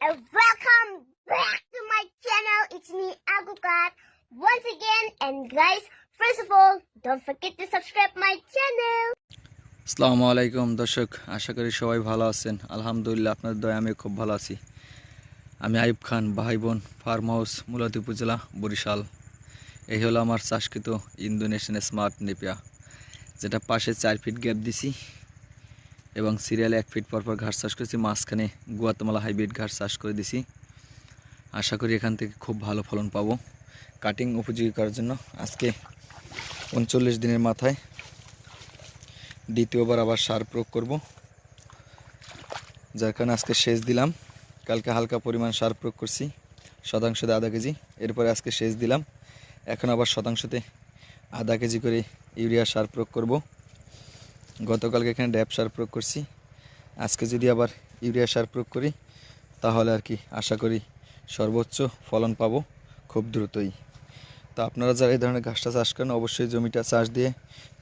and welcome back to my channel. It's me, Agukat, once again. And guys, first of all, don't forget to subscribe my channel. আসসালামু আলাইকুম দর্শক আশা করি সবাই ভালো আছেন আলহামদুলিল্লাহ আপনার দয়া আমি খুব ভালো আছি আমি আইব খান ভাই বোন ফার্ম হাউস মুলাতি উপজেলা বরিশাল এই হলো আমার চাষকৃত ইন্দোনেশিয়ান স্মার্ট নেপিয়া যেটা পাশে চার ফিট গ্যাপ দিছি এবং সিরিয়ালে এক ফিট পর পর ঘাস চাষ করেছি, মাঝখানে গুয়াতমালা হাইব্রিড ঘাস চাষ করে দিছি। আশা করি এখান থেকে খুব ভালো ফলন পাবো। কাটিং উপযোগী করার জন্য আজকে উনচল্লিশ দিনের মাথায় দ্বিতীয়বার আবার সার প্রয়োগ করব। যার কারণে আজকে সেচ দিলাম। কালকে হালকা পরিমাণ সার প্রয়োগ করছি, শতাংশতে আধা কেজি। এরপরে আজকে সেচ দিলাম। এখন আবার শতাংশতে আধা কেজি করে ইউরিয়া সার প্রয়োগ করব। গতকালকে এখানে ড্যাপ সার প্রয়োগ করছি। আজকে যদি আবার ইউরিয়া সার প্রয়োগ করি, তাহলে আর কি আশা করি সর্বোচ্চ ফলন পাবো খুব দ্রুতই। তো আপনারা যারা এই ধরনের ঘাসটা চাষ করেন, অবশ্যই জমিটা চাষ দিয়ে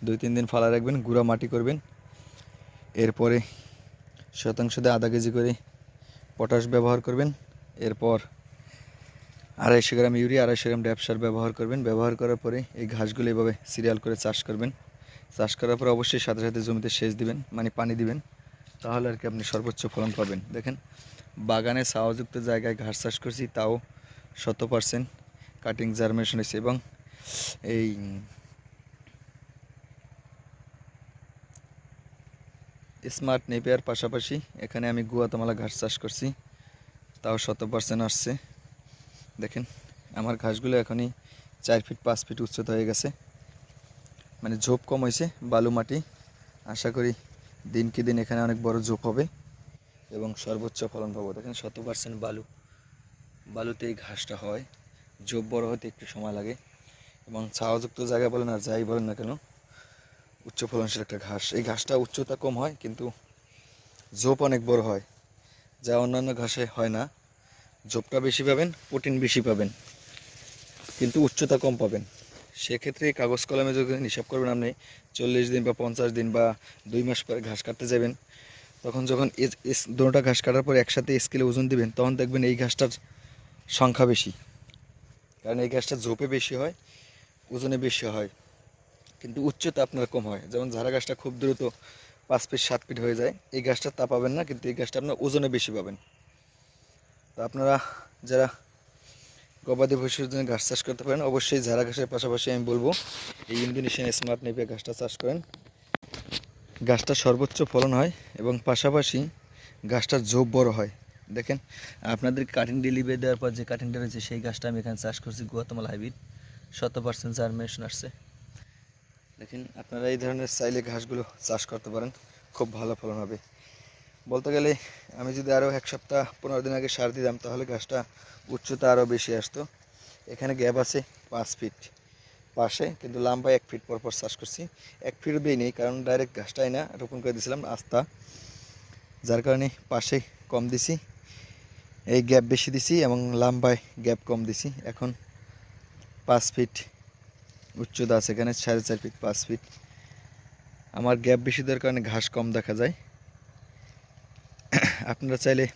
দুই তিন দিন ফালা রাখবেন, গুঁড়া মাটি করবেন। এরপরে শতাংশতে আধা কেজি করে পটাশ ব্যবহার করবেন। এরপর আড়াইশো গ্রাম ইউরিয়া, আড়াইশো গ্রাম ড্যাপ সার ব্যবহার করবেন। ব্যবহার করার পরে এই ঘাসগুলো এভাবে সিরিয়াল করে চাষ করবেন। চাষ করার পর অবশ্যই সাথে সাথে জমিতে সেচ দিবেন মানে পানি দিবেন। তাহলে আর কি আপনি সর্বোচ্চ ফলন পাবেন। দেখেন, বাগানে ছাওয়াযুক্ত জায়গায় ঘাস চাষ করছি, তাও শত পার্সেন্ট কাটিং জার্মিনেশন হয়েছে এবং এই স্মার্ট নেপিয়ার পাশাপাশি এখানে আমি গুয়াতামালা ঘাস চাষ করছি, তাও শত পার্সেন্ট আসছে। দেখেন, আমার ঘাসগুলো এখনই চার ফিট পাঁচ ফিট উচ্চতা হয়ে গেছে। মানে ঝোপ কম হয়েছে, বালু মাটি। আশা করি দিন কি দিন এখানে অনেক বড় ঝোপ হবে এবং সর্বোচ্চ ফলন পাবো। দেখেন শত পার্সেন্ট বালু। বালুতে এই ঘাসটা হয়। ঝোপ বড় হতে একটু সময় লাগে এবং ছাওয়াযুক্ত জায়গা বলেন আর যাই বলেন না কেন, উচ্চ ফলনশীল একটা ঘাস। এই ঘাসটা উচ্চতা কম হয় কিন্তু ঝোপ অনেক বড় হয়। যা অন্যান্য ঘাসে হয় না। ঝোপটা বেশি পাবেন, প্রোটিন বেশি পাবেন, কিন্তু উচ্চতা কম পাবেন। সেক্ষেত্রে কাগজ কলমে যদি হিসাব করবেন, আপনি চল্লিশ দিন বা পঞ্চাশ দিন বা দুই মাস পরে ঘাস কাটতে যাবেন। তখন যখন দুটা ঘাস কাটার পর একসাথে স্কেলে ওজন দিবেন, তখন দেখবেন এই ঘাসটার সংখ্যা বেশি। কারণ এই গাছটা ঝোপে বেশি হয়, ওজনে বেশি হয়। কিন্তু উচ্চতা আপনার কম হয়। যেমন ঝাড়া গাছটা খুব দ্রুত পাঁচ ফিট সাত ফিট হয়ে যায়, এই গাছটা তা পাবেন না, কিন্তু এই গাছটা আপনার ওজনে বেশি পাবেন। তো আপনারা যারা গবাদি পশুর জন্য ঘাস চাষ করতে পারেন। অবশ্যই ঝাড়া ঘাসের পাশাপাশি আমি বলব, এই ইন্দোনেশিয়ান স্মার্ট নেপে ঘাসটা চাষ করেন। গাছটা সর্বোচ্চ ফলন হয় এবং পাশাপাশি গাছটার ঝোপ বড় হয়। দেখেন, আপনাদের কাটিং ডেলিভারি দেওয়ার পর যে কাটিংটা রয়েছে সেই গাছটা আমি এখানে চাষ করছি, গুয়াতমালা হাইব্রিড। শত পার্সেন্ট জার্মিনেশন আসছে। দেখেন, আপনারা এই ধরনের চাইলে ঘাসগুলো চাষ করতে পারেন। খুব ভালো ফলন হবে। বলতে গেলে আমি যদি আরও এক সপ্তাহ পনেরো দিন আগে সার দিতাম, তাহলে গাছটা উচ্চতা আরও বেশি আসতো। এখানে গ্যাপ আছে পাঁচ ফিট পাশে, কিন্তু লম্বা এক ফিট পর পর চাষ করছি। এক ফিট দিই নেই কারণ ডাইরেক্ট গাছটাই না, রোপণ করে দিয়েছিলাম আস্তা। যার কারণে পাশে কম দিছি, এই গ্যাপ বেশি দিছি এবং লাম্বায় গ্যাপ কম দিছি। এখন পাঁচ ফিট উচ্চতা আছে এখানে, সাড়ে চার ফিট পাঁচ ফিট আমার গ্যাপ বেশি দেওয়ার কারণে ঘাস কম দেখা যায়। আপনারা চাইলে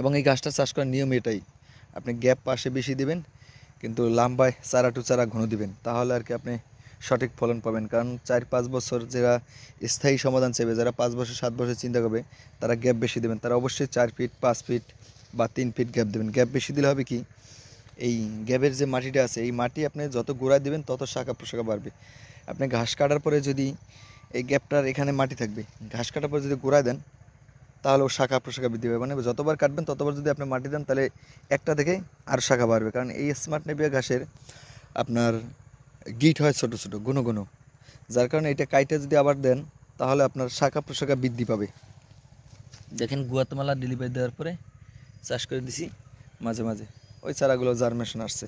এবং এই গাছটা চাষ করার নিয়ম এটাই। আপনি গ্যাপ পাশে বেশি দিবেন, কিন্তু লাম্বায় চারা টু চারা ঘন দিবেন। তাহলে আর কি আপনি সঠিক ফলন পাবেন। কারণ চার পাঁচ বছর যারা স্থায়ী সমাধান চাইবে, যারা পাঁচ বছর, সাত বছর চিন্তা করবে, তারা গ্যাপ বেশি দেবেন। তারা অবশ্যই চার ফিট, পাঁচ ফিট বা তিন ফিট গ্যাপ দেবেন। গ্যাপ বেশি দিলে হবে কি, এই গ্যাপের যে মাটিটা আছে, এই মাটি আপনি যত গোড়ায় দেবেন, তত শাখা প্রশাখা বাড়বে। আপনি ঘাস কাটার পরে যদি এই গ্যাপটার এখানে মাটি থাকবে, ঘাস কাটার পরে যদি গোড়ায় দেন তাহলে ও শাখা প্রশাখা বৃদ্ধি পাবে। মানে যতবার কাটবেন, ততবার যদি আপনি মাটি দেন, তাহলে একটা থেকে আর শাখা বাড়বে। কারণ এই স্মার্ট নেপিয়া ঘাসের আপনার গিট হয় ছোট ছোট গুনো গুনো যার কারণে এটা কাইটে যদি আবার দেন, তাহলে আপনার শাখা প্রশাখা বৃদ্ধি পাবে। দেখেন গুয়াতমালা ডেলিভারি দেওয়ার পরে চাষ করে দিছি মাঝে মাঝে। ওই চারাগুলো জার্মেশন আসছে।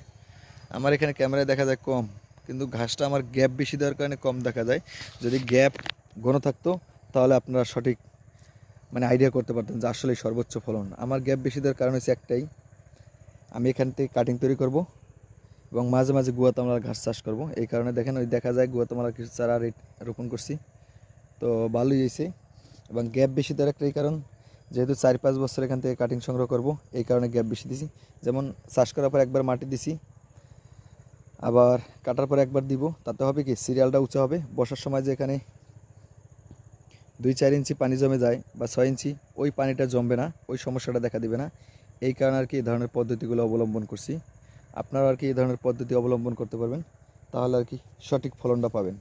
আমার এখানে ক্যামেরায় দেখা যায় কম, কিন্তু ঘাসটা আমার গ্যাপ বেশি দেওয়ার কারণে কম দেখা যায়। যদি গ্যাপ ঘন থাকতো, তাহলে আপনারা সঠিক মানে আইডিয়া করতে পারতেন যে আসলে সর্বোচ্চ ফলন। আমার গ্যাপ বেশি দেওয়ার কারণ হচ্ছে একটাই। আমি এখান থেকে কাটিং তৈরি করব এবং মাঝে মাঝে গুয়াতমালার ঘাস চাষ করব। এই কারণে দেখেন ওই দেখা যায় গুয়াতমালার কিছু চারা রেট রোপণ করছি। তো ভালোই হয়েছে এবং গ্যাপ বেশি দেওয়ার একটাই কারণ, যেহেতু চার পাঁচ বছর এখান থেকে কাটিং সংগ্রহ করব, এই কারণে গ্যাপ বেশি দিছি। যেমন চাষ করার পর একবার মাটি দিছি, আবার কাটার পর একবার দিব, তাতে হবে কি সিরিয়ালটা উঁচু হবে। বসার সময় যে এখানে দুই চার ইঞ্চি পানি জমে যায় বা ছয় ইঞ্চি, ওই পানিটা জমবে না, ওই সমস্যাটা দেখা দিবে না। এই কারণে আর কি এই ধরনের পদ্ধতিগুলো অবলম্বন করছি। আপনারা আর কি এই ধরনের পদ্ধতি অবলম্বন করতে পারবেন, তাহলে আর কি সঠিক ফলনটা পাবেন।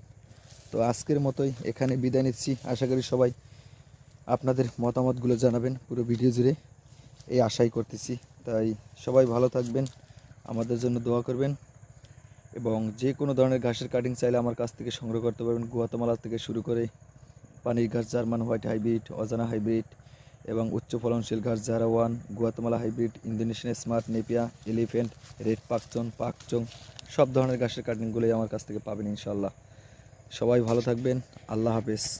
তো আজকের মতোই এখানে বিদায় নিচ্ছি। আশা করি সবাই আপনাদের মতামতগুলো জানাবেন পুরো ভিডিও জুড়ে। এই আশাই করতেছি। তাই সবাই ভালো থাকবেন, আমাদের জন্য দোয়া করবেন এবং যে কোনো ধরনের ঘাসের কাটিং চাইলে আমার কাছ থেকে সংগ্রহ করতে পারবেন। গুয়াতামালা থেকে শুরু করে পানির ঘাস জার্মান হোয়াইট হাইব্রিড, অজানা হাইব্রিড এবং উচ্চ ফলনশীল ঘাস জারা one Guatemala hybrid, Indonesian smart Napier, elephant, red Pakchong Pakchong, সব ধরনের ঘাসের কাটিংগুলোই আমার কাছ থেকে পাবেন ইনশাল্লাহ সবাই ভালো থাকবেন, আল্লাহ হাফেজ।